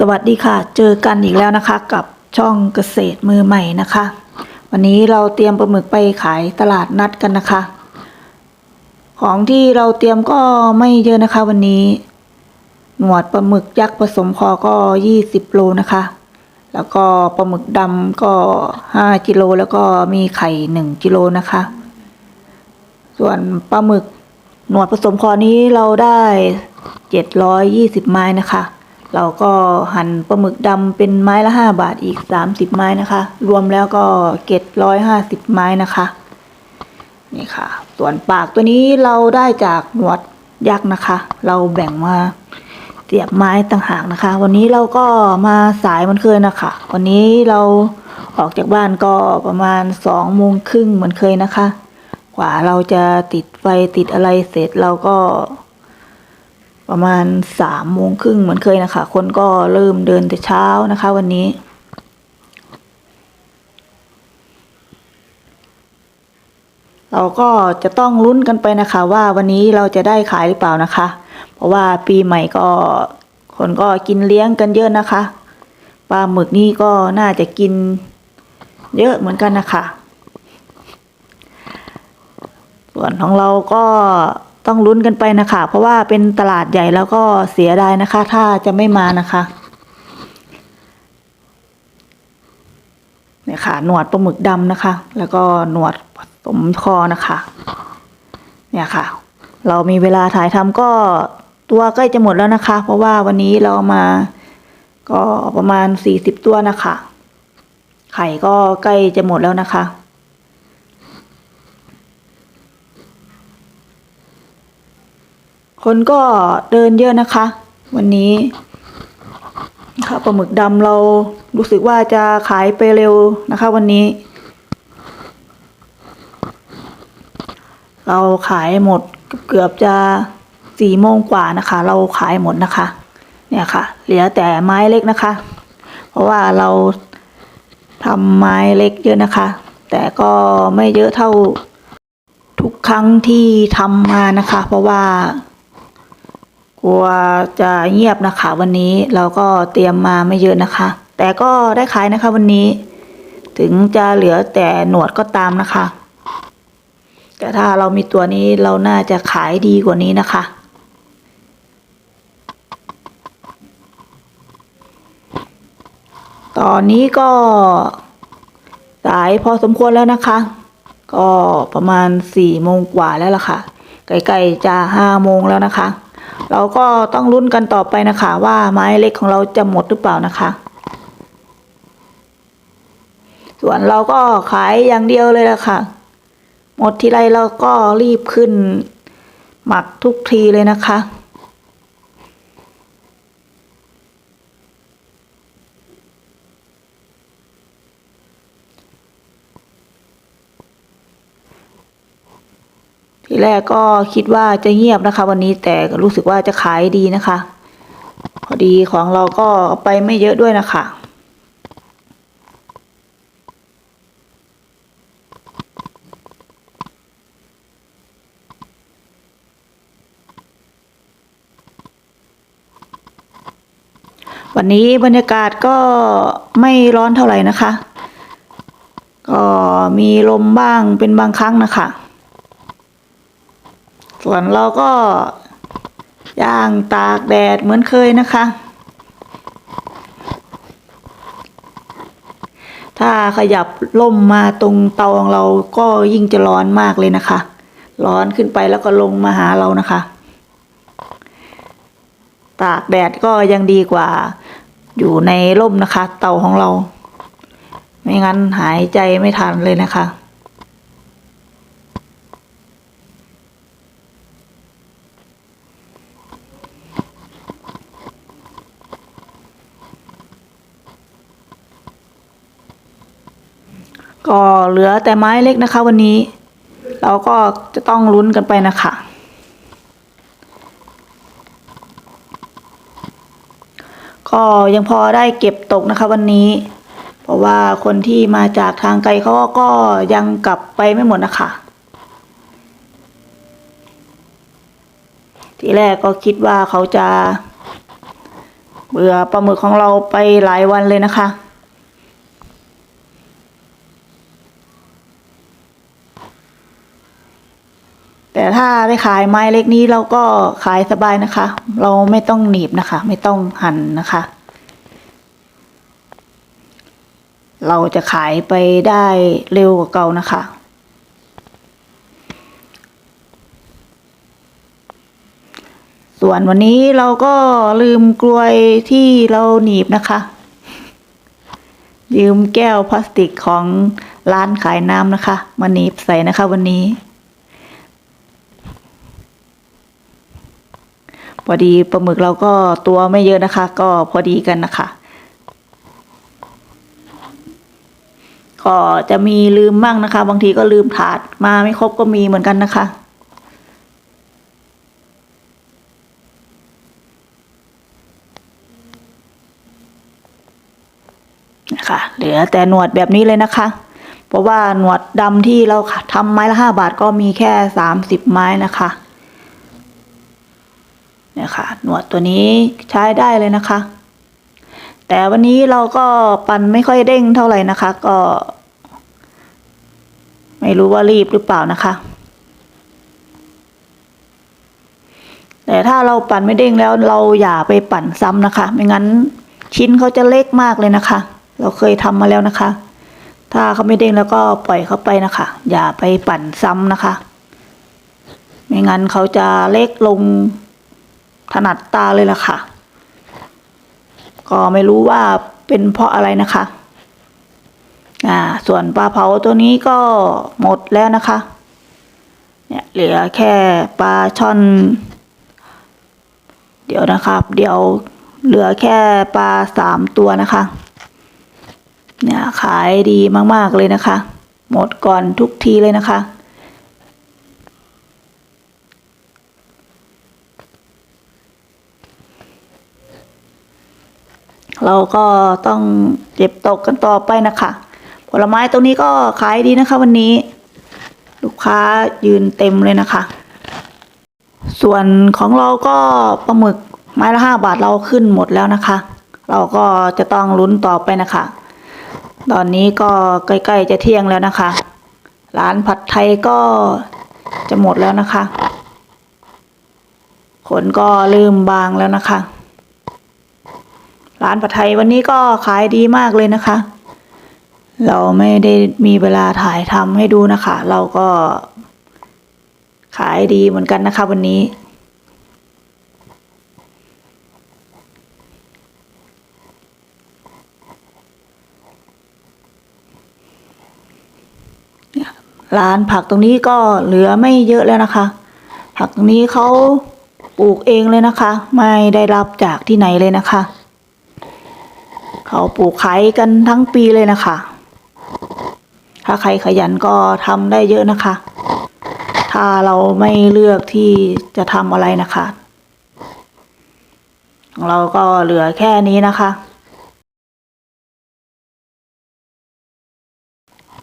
สวัสดีค่ะ เจอกันอีกแล้วนะคะ กับช่องเกษตรมือใหม่นะคะ วันนี้เราเตรียมปลาหมึกไปขายตลาดนัดกันนะคะ ของที่เราเตรียมก็ไม่เยอะนะคะ วันนี้ หนวดปลาหมึกยักษ์ผสมคอก็ยี่สิบโลนะคะ แล้วก็ปลาหมึกดำก็ห้ากิโลแล้วก็มีไข่หนึ่งกิโลนะคะ ส่วนปลาหมึกหนวดผสมคอนี้เราได้เจ็ดร้อยยี่สิบไม้นะคะ เราก็หั่นปลาหมึกดำเป็นไม้ละห้าบาทอีกสามสิบไม้นะคะ รวมแล้วก็เจ็ดร้อยห้าสิบไม้นะคะ นี่ค่ะ ส่วนปากตัวนี้เราได้จากหนวดยักษ์นะคะ เราแบ่งมาเสียบไม้ต่างหากนะคะ วันนี้เราก็มาสายเหมันเคยนะคะ วันนี้เราออกจากบ้านก็ประมาณสองโมงครึ่งเหมือนเคยนะคะ กว่าเราจะติดไฟติดอะไรเสร็จเราก็ ประมาณสามโมงครึ่งเหมือนเคยนะคะ คนก็เริ่มเดินแต่เช้านะคะ วันนี้เราก็จะต้องลุ้นกันไปนะคะ ว่าวันนี้เราจะได้ขายหรือเปล่านะคะ เพราะว่าปีใหม่ก็คนก็กินเลี้ยงกันเยอะนะคะปลาหมึกนี่ก็น่าจะกินเยอะเหมือนกันนะคะ ส่วนของเราก็ ต้องลุ้นกันไปนะคะ เพราะว่าเป็นตลาดใหญ่แล้วก็เสียดายนะคะ ถ้าจะไม่มานะคะเนี่ยค่ะ หนวดปลาหมึกดำนะคะ แล้วก็หนวดสมคอนะคะ เนี่ยค่ะ เรามีเวลาถ่ายทำก็ตัวใกล้จะหมดแล้วนะคะ เพราะว่าวันนี้เรามาก็ประมาณสี่สิบตัวนะคะ ไข่ก็ใกล้จะหมดแล้วนะคะ คนก็เดินเยอะนะคะ วันนี้ค่ะปลาหมึกดำเรารู้สึกว่าจะขายไปเร็วนะคะ วันนี้ เราขายหมดเกือบจะสี่โมงกว่านะคะ เราขายหมดนะคะ เนี่ยค่ะ เหลือแต่ไม้เล็กนะคะ เพราะว่าเราทำไม้เล็กเยอะนะคะ แต่ก็ไม่เยอะเท่าทุกครั้งที่ทำมานะคะ เพราะว่า ลัวจะเงียบนะคะ วันนี้เราก็เตรียมมาไม่เยอะนะคะ แต่ก็ได้ขายนะคะวันนี้ ถึงจะเหลือแต่หนวดก็ตามนะคะ แต่ถ้าเรามีตัวนี้เราน่าจะขายดีกว่านี้นะคะตอนนี้ก็สายพอสมควรแล้วนะคะ ก็ประมาณสี่โมงกว่าแล้วล่ะค่ะ ใกล้ๆจะห้าโมงแล้วนะคะ เราก็ต้องลุ้นกันต่อไปนะคะ ว่าไม้เล็กของเราจะหมดหรือเปล่านะคะ ส่วนเราก็ขายอย่างเดียวเลยละค่ะ หมดทีไรเราก็รีบขึ้น หมักทุกทีเลยนะคะ ทีแรกก็คิดว่าจะเงียบนะคะ วันนี้แต่รู้สึกว่าจะขายดีนะคะ พอดีของเราก็ไปไม่เยอะด้วยนะคะวันนี้บรรยากาศก็ไม่ร้อนเท่าไหร่นะคะ ก็มีลมบ้างเป็นบางครั้งนะคะ ส่วนเราก็ย่างตากแดดเหมือนเคยนะคะ ถ้าขยับล่มมาตรงเตาของเราก็ยิ่งจะร้อนมากเลยนะคะ ร้อนขึ้นไปแล้วก็ลงมาหาเรานะคะ ตากแดดก็ยังดีกว่า อยู่ในร่มนะคะ เตาของเรา ไม่งั้นหายใจไม่ทันเลยนะคะ ก็เหลือแต่ไม้เล็กนะคะ วันนี้ เราก็จะต้องลุ้นกันไปนะคะก็ยังพอได้เก็บตกนะคะวันนี้ เพราะว่าคนที่มาจากทางไกลเขาก็ยังกลับไปไม่หมดนะคะ ทีแรกก็คิดว่าเขาจะเบื่อปลาหมึกของเราไปหลายวันเลยนะคะ แต่ถ้าได้ขายไม้เล็กนี้เราก็ขายสบายนะคะ เราไม่ต้องหนีบนะคะ ไม่ต้องหั่นนะคะ เราจะขายไปได้เร็วกว่าเก่านะคะ ส่วนวันนี้เราก็ลืมกลวยที่เราหนีบนะคะ ยืมแก้วพลาสติกของร้านขายน้ำนะคะ มาหนีบใส่นะคะวันนี้ พอดีปลาหมึกเราก็ตัวไม่เยอะนะคะ ก็พอดีกันนะคะ ก็จะมีลืมบ้างนะคะ บางทีก็ลืมถาดมาไม่ครบก็มีเหมือนกันนะคะนะคะเหลือแต่หนวดแบบนี้เลยนะคะ เพราะว่าหนวดดำที่เราทำไม้ละห้าบาทก็มีแค่สามสิบไม้นะคะ เนี่ยค่ะ หนวดตัวนี้ใช้ได้เลยนะคะ แต่วันนี้เราก็ปั่นไม่ค่อยเด้งเท่าไหร่นะคะ ก็ ไม่รู้ว่ารีบหรือเปล่านะคะ แต่ถ้าเราปั่นไม่เด้งแล้วเราอย่าไปปั่นซ้ำนะคะ ไม่งั้นชิ้นเขาจะเล็กมากเลยนะคะ เราเคยทำมาแล้วนะคะ ถ้าเขาไม่เด้งแล้วก็ปล่อยเขาไปนะคะ อย่าไปปั่นซ้ำนะคะ ไม่งั้นเขาจะเล็กลง ถนัดตาเลยล่ะค่ะ ก็ไม่รู้ว่าเป็นเพราะอะไรนะคะ อ่า ส่วนปลาเผาตัวนี้ก็หมดแล้วนะคะ เนี่ยเหลือแค่ปลาช่อน เดี๋ยวนะครับ เดี๋ยวเหลือแค่ปลาสามตัวนะคะ เนี่ยขายดีมากๆเลยนะคะ หมดก่อนทุกทีเลยนะคะ เราก็ต้องเก็บตกกันต่อไปนะคะ ผลไม้ตรงนี้ก็ขายดีนะคะ วันนี้ ลูกค้ายืนเต็มเลยนะคะ ส่วนของเราก็ปลาหมึกไม้ละห้าบาทเราขึ้นหมดแล้วนะคะ เราก็จะต้องลุ้นต่อไปนะคะ ตอนนี้ก็ใกล้ๆจะเที่ยงแล้วนะคะ ร้านผัดไทยก็จะหมดแล้วนะคะ ขนก็เริ่มบางแล้วนะคะ ร้านผัดไทยวันนี้ก็ขายดีมากเลยนะคะ เราไม่ได้มีเวลาถ่ายทำให้ดูนะคะ เราก็ ขายดีเหมือนกันนะคะ วันนี้ ร้านผักตรงนี้ก็เหลือไม่เยอะแล้วนะคะ ผักตรงนี้เขาปลูกเองเลยนะคะ ไม่ได้รับจากที่ไหนเลยนะคะ เขาปลูกขายกันทั้งปีเลยนะคะ ถ้าใครขยันก็ทำได้เยอะนะคะ ถ้าเราไม่เลือกที่จะทำอะไรนะคะ ของเราก็เหลือแค่นี้นะคะ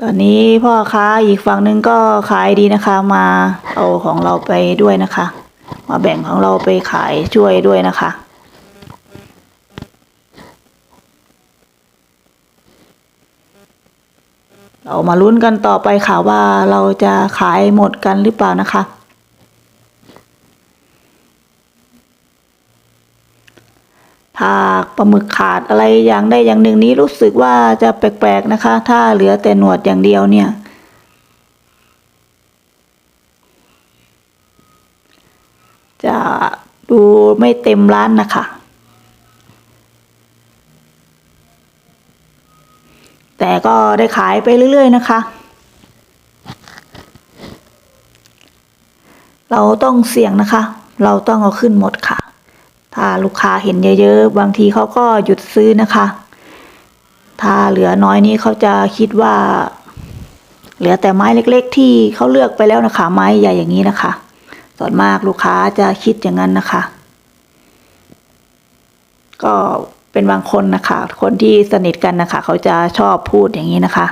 ตอนนี้พ่อค้าอีกฝั่งหนึ่งก็ขายดีนะคะ มาเอาของเราไปด้วยนะคะ มาแบ่งของเราไปขายช่วยด้วยนะคะ เรามาลุ้นกันต่อไปค่ะว่าเราจะขายหมดกันหรือเปล่านะคะ ถ้าปลาหมึกขาดอะไรอย่างใดอย่างหนึ่งนี้รู้สึกว่าจะแปลกๆนะคะ ถ้าเหลือแต่หนวดอย่างเดียวเนี่ยจะดูไม่เต็มร้านนะคะ แต่ก็ได้ขายไปเรื่อย ๆ นะคะ เราต้องเสี่ยงนะคะ เราต้องเอาขึ้นหมดค่ะ ถ้าลูกค้าเห็นเยอะ ๆ บางทีเขาก็หยุดซื้อนะคะ ถ้าเหลือน้อยนี้เขาจะคิดว่า เหลือแต่ไม้เล็ก ๆ ที่เขาเลือกไปแล้วนะคะ ไม้ใหญ่อย่างนี้นะคะ ส่วนมากลูกค้าจะคิดอย่างนั้นนะคะ ก็ เป็นบางคนนะคะ คนที่สนิทกันนะคะ เขาจะชอบพูดอย่างนี้นะคะ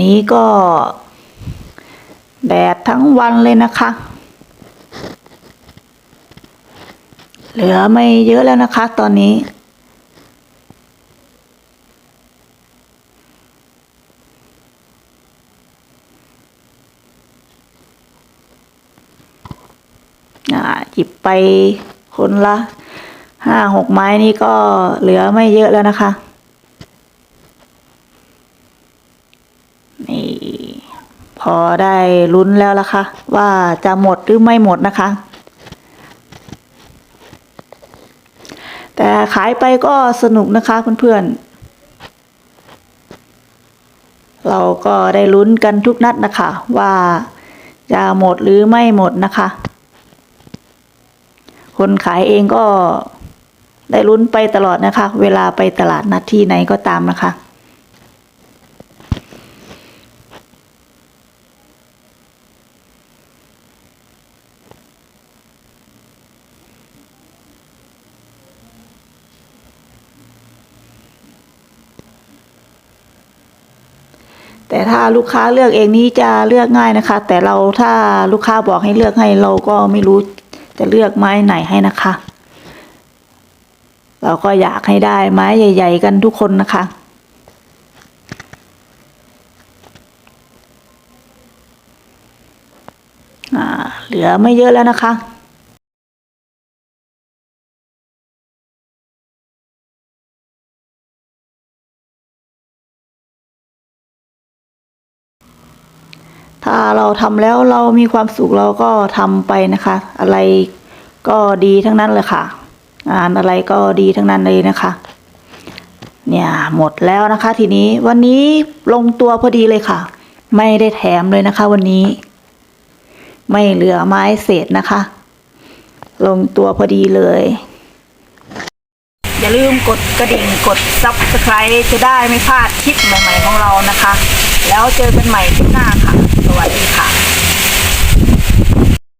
นี้ก็แดดทั้งวันเลยนะคะ เหลือไม่เยอะแล้วนะคะ ตอนนี้ หยิบไปคนละห้าหกไม้นี่ก็เหลือไม่เยอะแล้วนะคะ นี่ พ อได้ลุ้นแล้วล่ะค่ะ ว่าจะหมดหรือไม่หมดนะคะ แต่ขายไปก็สนุกนะคะเพื่อนๆ เราก็ได้ลุ้นกันทุกนัดนะคะ ว่าจะหมดหรือไม่หมดนะคะ คนขายเองก็ได้ลุ้นไปตลอดนะคะ เวลาไปตลาดนัดที่ไหนก็ตามนะคะ แต่ถ้าลูกค้าเลือกเองนี้จะเลือกง่ายนะคะ แต่เราถ้าลูกค้าบอกให้เลือกให้เราก็ไม่รู้จะเลือกไม้ไหนให้นะคะ เราก็อยากให้ได้ไม้ใหญ่ ๆ กันทุกคนนะคะเหลือไม่เยอะแล้วนะคะ เราทำแล้วเรามีความสุขเราก็ทำไปนะคะ อะไรก็ดีทั้งนั้นเลยค่ะ งานอะไรก็ดีทั้งนั้นเลยนะคะ เนี่ยหมดแล้วนะคะทีนี้วันนี้ลงตัวพอดีเลยค่ะ ไม่ได้แถมเลยนะคะ วันนี้ ไม่เหลือไม้เศษนะคะ ลงตัวพอดีเลย อย่าลืมกดกระดิ่งกด subscribe จะได้ไม่พลาดคลิปใหม่ ๆ ของเรานะคะ แล้วเจอกันใหม่คลิปหน้าค่ะ สวัสดีค่ะ